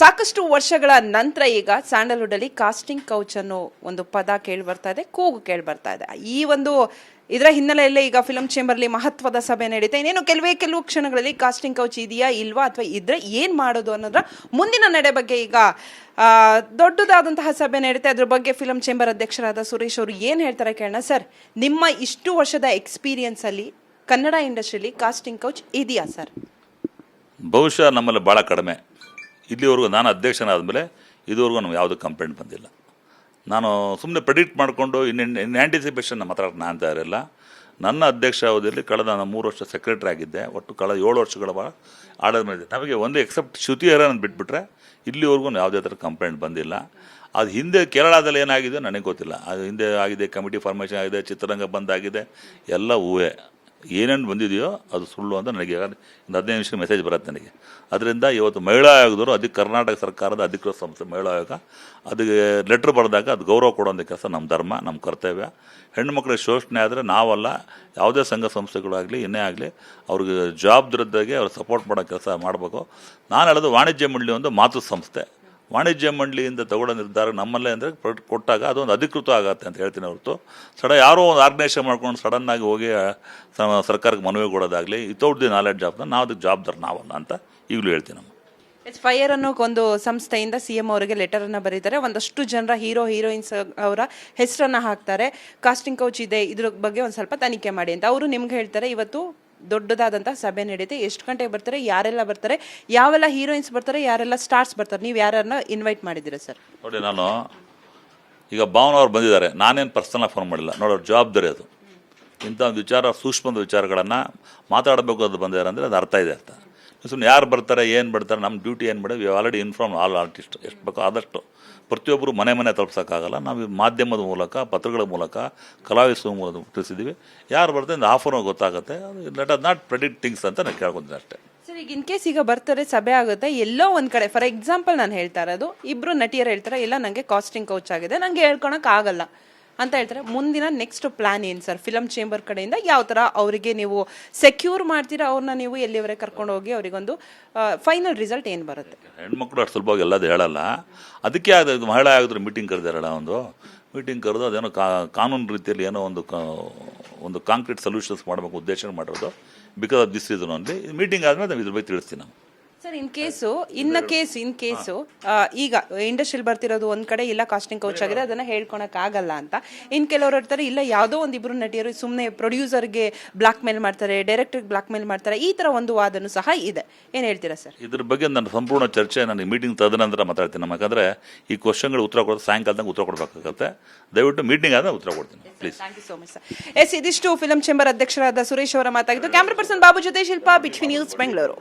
ಸಾಕಷ್ಟು ವರ್ಷಗಳ ನಂತರ ಈಗ ಸ್ಯಾಂಡಲ್ವುಡ್ ಅಲ್ಲಿ ಕಾಸ್ಟಿಂಗ್ ಕೌಚ್ ಅನ್ನೋ ಒಂದು ಪದ ಕೇಳಿ ಬರ್ತಾ ಇದೆ, ಕೂಗು ಕೇಳಿ ಬರ್ತಾ ಇದೆ. ಈ ಒಂದು ಇದರ ಹಿನ್ನೆಲೆಯಲ್ಲಿ ಈಗ ಫಿಲಂ ಚೇಂಬರ್ಲಿ ಮಹತ್ವದ ಸಭೆ ನಡೀತಾ ಇನ್ನೇನು ಕೆಲವೇ ಕೆಲವು ಕ್ಷಣಗಳಲ್ಲಿ ಕಾಸ್ಟಿಂಗ್ ಕೌಚ್ ಇದೆಯಾ ಇಲ್ವಾ ಅಥವಾ ಇದ್ರೆ ಏನ್ ಮಾಡೋದು ಅನ್ನೋದ್ರ ಮುಂದಿನ ನಡೆ ಬಗ್ಗೆ ಈಗ ದೊಡ್ಡದಾದಂತಹ ಸಭೆ ನಡೀತಾ ಅದ್ರ ಬಗ್ಗೆ ಫಿಲಂ ಚೇಂಬರ್ ಅಧ್ಯಕ್ಷರಾದ ಸುರೇಶ್ ಅವರು ಏನ್ ಹೇಳ್ತಾರೆ ಕೇಳೋಣ. ಸರ್, ನಿಮ್ಮ ಇಷ್ಟು ವರ್ಷದ ಎಕ್ಸ್ಪೀರಿಯನ್ಸ್ ಅಲ್ಲಿ ಕನ್ನಡ ಇಂಡಸ್ಟ್ರಿಲಿ ಕಾಸ್ಟಿಂಗ್ ಕೌಚ್ ಇದೆಯಾ ಸರ್? ಬಹುಶಃ ನಮ್ಮಲ್ಲಿ ಭಾಳ ಕಡಿಮೆ. ಇಲ್ಲಿವರೆಗೂ ನಾನು ಅಧ್ಯಕ್ಷನಾದ ಮೇಲೆ ಇದುವರೆಗೂ ನಮ್ಗೆ ಯಾವುದೂ ಕಂಪ್ಲೇಂಟ್ ಬಂದಿಲ್ಲ. ನಾನು ಸುಮ್ಮನೆ ಪ್ರೆಡಿಕ್ಟ್ ಮಾಡಿಕೊಂಡು ಇನ್ನು ಇನ್ ಆ್ಯಂಟಿಸಿಪೇಷನ್ ಮಾತಾಡೋಕೆ ನಾನು ತಯಾರಿಲ್ಲ. ನನ್ನ ಅಧ್ಯಕ್ಷ ಅವಧಿಯಲ್ಲಿ ಕಳೆದ ನಾನು ಮೂರು ವರ್ಷ ಸೆಕ್ರೆಟರಿ ಆಗಿದ್ದೆ. ಒಟ್ಟು ಕಳೆದ ಏಳು ವರ್ಷಗಳ ಆಡಳಿತ ಮೇಲೆ ನಮಗೆ ಒಂದು ಎಕ್ಸೆಪ್ಟ್ ಶ್ರುತಿ ಹರನ್ ಬಿಟ್ಬಿಟ್ರೆ ಇಲ್ಲಿವರೆಗೂ ಯಾವುದೇ ಥರ ಕಂಪ್ಲೇಂಟ್ ಬಂದಿಲ್ಲ. ಅದು ಹಿಂದೆ ಕೇರಳದಲ್ಲಿ ಏನಾಗಿದೆ ನನಗೆ ಗೊತ್ತಿಲ್ಲ. ಅದು ಹಿಂದೆ ಆಗಿದೆ ಕಮಿಟಿ ಫಾರ್ಮೇಷನ್ ಆಗಿದೆ, ಚಿತ್ರರಂಗ ಬಂದಾಗಿದೆ ಎಲ್ಲ ಹೂವೆ ಏನೇನು ಬಂದಿದೆಯೋ ಅದು ಸುಳ್ಳು ಅಂತ ನನಗೆ ಒಂದು ಹದಿನೈದು ನಿಮಿಷ ಮೆಸೇಜ್ ಬರುತ್ತೆ ನನಗೆ. ಅದರಿಂದ ಇವತ್ತು ಮಹಿಳಾ ಆಯೋಗದವರು ಅದಕ್ಕೆ ಕರ್ನಾಟಕ ಸರ್ಕಾರದ ಅಧಿಕೃತ ಸಂಸ್ಥೆ ಮಹಿಳಾ ಆಯೋಗ, ಅದಕ್ಕೆ ಲೆಟ್ರ್ ಬರೆದಾಗ ಅದು ಗೌರವ ಕೊಡೋಂಥ ಕೆಲಸ ನಮ್ಮ ಧರ್ಮ, ನಮ್ಮ ಕರ್ತವ್ಯ. ಹೆಣ್ಣುಮಕ್ಳಿಗೆ ಶೋಷಣೆ ಆದರೆ ನಾವಲ್ಲ, ಯಾವುದೇ ಸಂಘ ಸಂಸ್ಥೆಗಳಾಗಲಿ ಏನೇ ಆಗಲಿ, ಅವ್ರಿಗೆ ಜವಾಬ್ದಾರಿದ್ದಾಗೆ ಅವ್ರಿಗೆ ಸಪೋರ್ಟ್ ಮಾಡೋ ಕೆಲಸ ಮಾಡಬೇಕು. ನಾನು ಹೇಳೋದು ವಾಣಿಜ್ಯ ಮಂಡಳಿ ಒಂದು ಮಾತೃ ಸಂಸ್ಥೆ. ವಾಣಿಜ್ಯ ಮಂಡಳಿಯಿಂದ ತಗೊಳ್ಳೋ ನಿರ್ಧಾರ ನಮ್ಮಲ್ಲೇ ಅಂದರೆ ಕೊಟ್ಟಾಗ ಅದೊಂದು ಅಧಿಕೃತ ಆಗತ್ತೆ ಅಂತ ಹೇಳ್ತೀನಿ ಹೊರತು. ಸಡನ್ ಯಾರೋ ಒಂದು ಆರ್ಗನೈಸೇಷನ್ ಮಾಡ್ಕೊಂಡು ಸಡನ್ನಾಗಿ ಹೋಗಿ ಸರ್ಕಾರಕ್ಕೆ ಮನವಿ ಕೊಡೋದಾಗಲಿ ವಿತೌಟ್ ದಿ ನಾಲೆಡ್ಜ್ ಆಫ್ ನಾವು ಅದಕ್ಕೆ ಜವಾಬ್ದಾರ ನಾವಲ್ಲ ಅಂತ ಈಗಲೂ ಹೇಳ್ತೀನಿ ನಮ್ಮ ಎಸ್, ಫೈರ್ ಅನ್ನೋ ಒಂದು ಸಂಸ್ಥೆಯಿಂದ ಸಿ ಎಂ ಅವರಿಗೆ ಲೆಟರ್ ಅನ್ನ ಬರೀತಾರೆ. ಒಂದಷ್ಟು ಜನರ ಹೀರೋ, ಹೀರೋಯಿನ್ಸ್ ಅವರ ಹೆಸರನ್ನ ಹಾಕ್ತಾರೆ. ಕಾಸ್ಟಿಂಗ್ ಕೌಚ್ ಇದೆ, ಇದ್ರ ಬಗ್ಗೆ ಒಂದು ಸ್ವಲ್ಪ ತನಿಖೆ ಮಾಡಿ ಅಂತ. ಅವರು ನಿಮ್ಗೆ ಹೇಳ್ತಾರೆ, ಇವತ್ತು ದೊಡ್ಡದಾದಂತಹ ಸಭೆ ನಡೆಯುತ್ತೆ ಎಷ್ಟು ಗಂಟೆಗೆ ಬರ್ತಾರೆ, ಯಾರೆಲ್ಲ ಬರ್ತಾರೆ, ಯಾವೆಲ್ಲ ಹೀರೋಯಿನ್ಸ್ ಬರ್ತಾರೆ, ಯಾರೆಲ್ಲ ಸ್ಟಾರ್ಸ್ ಬರ್ತಾರೆ, ನೀವು ಯಾರನ್ನ ಇನ್ವೈಟ್ ಮಾಡಿದ್ದೀರಾ ಸರ್? ನೋಡಿ ನಾನು, ಈಗ ಭಾವನ ಅವ್ರು ಬಂದಿದ್ದಾರೆ. ನಾನೇನು ಪರ್ಸನಲ್ ಫೋನ್ ಮಾಡಿಲ್ಲ. ನೋಡೋರು ಜವಾಬ್ದಾರಿ ಅದು. ಇಂಥ ಒಂದು ವಿಚಾರ ಸೂಕ್ಷ್ಮದ ವಿಚಾರಗಳನ್ನು ಮಾತಾಡಬೇಕು ಅಂತ ಬಂದಿದ್ದಾರೆ ಅಂದರೆ ಅದು ಅರ್ಥ ಇದೆ ಅರ್ಥ ಸುಮ್ಮನೆ ಯಾರು ಬರ್ತಾರೆ, ಏನು ಬರ್ತಾರೆ ನಮ್ಮ ಡ್ಯೂಟಿ ಏನು ಮಾಡಿ we already inform all artist ಎಷ್ಟು ಬೇಕೋ ಆದಷ್ಟು. ಪ್ರತಿಯೊಬ್ಬರು ಮನೆ ಮನೆ ತಲುಪ್ಸೋಕ್ಕಾಗಲ್ಲ. ನಾವು ಮಾಧ್ಯಮದ ಮೂಲಕ, ಪತ್ರಗಳ ಮೂಲಕ ಕಲಾವಿಸುವ ಮೂಲಕ ತಿಳಿಸಿದ್ದೀವಿ ಯಾರು ಬರ್ತಾರೆ ಆಫರ್ ಗೊತ್ತಾಗುತ್ತೆ. ಲೆಟ್ ನಾಟ್ ಪ್ರೆಡಿಕ್ಟ್ ಥಿಂಗ್ಸ್ ಅಂತ ನಾನು ಕೇಳ್ಕೊತೀನಿ ಅಷ್ಟೇ. ಸರ್, ಈಗ ಇನ್ ಕೇಸ್ ಈಗ ಬರ್ತಾರೆ, ಸಭೆ ಆಗುತ್ತೆ, ಎಲ್ಲೋ ಒಂದು ಕಡೆ ಫಾರ್ ಎಕ್ಸಾಂಪಲ್ ನಾನು ಹೇಳ್ತಾ ಇರೋದು ಇಬ್ಬರು ನಟಿಯರು ಹೇಳ್ತಾರೆ, ಇಲ್ಲ ನನಗೆ ಕಾಸ್ಟಿಂಗ್ ಕೌಚ್ ಆಗಿದೆ ನನಗೆ ಹೇಳ್ಕೊಳಕ್ಕೆ ಆಗಲ್ಲ. ಅಂತ ಹೇಳ್ತಾರೆ. ಮುಂದಿನ ನೆಕ್ಸ್ಟ್ ಪ್ಲಾನ್ ಏನು ಸರ್ ಫಿಲಂ ಚೇಂಬರ್ ಕಡೆಯಿಂದ ಯಾವ ಥರ ಅವರಿಗೆ ನೀವು ಸೆಕ್ಯೂರ್ ಮಾಡ್ತೀರಾ? ಅವ್ರನ್ನ ನೀವು ಎಲ್ಲಿವರೆಗೆ ಕರ್ಕೊಂಡು ಹೋಗಿ ಅವರಿಗೊಂದು ಫೈನಲ್ ರಿಸಲ್ಟ್ ಏನು ಬರುತ್ತೆ? ಹೆಣ್ಮಕ್ಳು ಅಷ್ಟು ಸುಲಭವಾಗಿ ಎಲ್ಲದು ಹೇಳಲ್ಲ. ಅದಕ್ಕೆ ಅದು ಮಹಿಳೆ ಆಗಿದ್ರೆ ಮೀಟಿಂಗ್ ಕರೆದಾರಲ್ಲ ಒಂದು. ಮೀಟಿಂಗ್ ಕರೆದು ಅದೇನೋ ಕಾ, ಕಾನೂನು ರೀತಿಯಲ್ಲಿ ಏನೋ ಒಂದು ಒಂದು ಕಾಂಕ್ರೀಟ್ ಸೊಲ್ಯೂಷನ್ಸ್ ಮಾಡಬೇಕು ಉದ್ದೇಶ ಮಾಡಿರೋದು. Because of this reason only meeting ಆದಮೇಲೆ ಇದ್ರ ಬಗ್ಗೆ ತಿಳಿಸ್ತೀನಿ ನಾವು. ಸರ್ ಇನ್ ಕೇಸು ಇನ್ನ ಕೇಸ್ ಇನ್ ಕೇಸು ಈಗ ಇಂಡಸ್ಟ್ರಿಯಲ್ಲಿ ಬರ್ತಿರೋದು ಒಂದ್ ಕಡೆ ಇಲ್ಲ ಕಾಸ್ಟಿಂಗ್ ಕೌಚ್ ಆಗಿದೆ ಅದನ್ನ ಹೇಳ್ಕೊಳಕ್ ಆಗಲ್ಲ ಅಂತ. ಇನ್ ಕೆಲವರು ಇರ್ತಾರೆ ಇಲ್ಲ ಯಾವುದೋ ಇಬ್ರು ನಟಿಯರು ಸುಮ್ಮನೆ ಪ್ರೊಡ್ಯೂಸರ್ಗೆ ಬ್ಲಾಕ್ ಮೇಲ್ ಮಾಡ್ತಾರೆ ಡೈರೆಕ್ಟರ್ಗೆ ಬ್ಲಾಕ್ ಮೇಲ್ ಮಾಡ್ತಾರೆ ಈ ತರ ಒಂದು ವಾದನು ಸಹ ಇದೆ. ಏನ್ ಹೇಳ್ತೀರಾ ಸರ್ ಇದ್ರ ಬಗ್ಗೆ ನಾನು ಸಂಪೂರ್ಣ ಚರ್ಚೆ ನನಗೆ ಮೀಟಿಂಗ್ ತದನಂತರ ಮಾತಾಡ್ತೀನಿ. ನಮ್ಮ ಈ ಈ ಕ್ವಶನ್ಗಳು ಉತ್ತರ ಕೊಡೋದು ಸಾಯಂಕಾಲದಾಗ ಉತ್ತರ ಕೊಡಬೇಕಾಗುತ್ತೆ. ದಯವಿಟ್ಟು ಮೀಟಿಂಗ್ ಆದ ಉತ್ತರ ಕೊಡ್ತೀನಿ please thank you so much sir yes ಇದಿಷ್ಟು ಫಿಲಂ ಚೇಂಬರ್ ಅಧ್ಯಕ್ಷರಾದ ಸುರೇಶ್ ಅವರ ಮಾತಾಗಿದ್ದು. ಕ್ಯಾಮ್ರಾ ಪರ್ಸನ್ ಬಾಬು ಜೊತೆ ಶಿಲ್ಪಾ ಬಿಟ್ವಿ ನ್ಯೂಸ್ ಬೆಂಗಳೂರು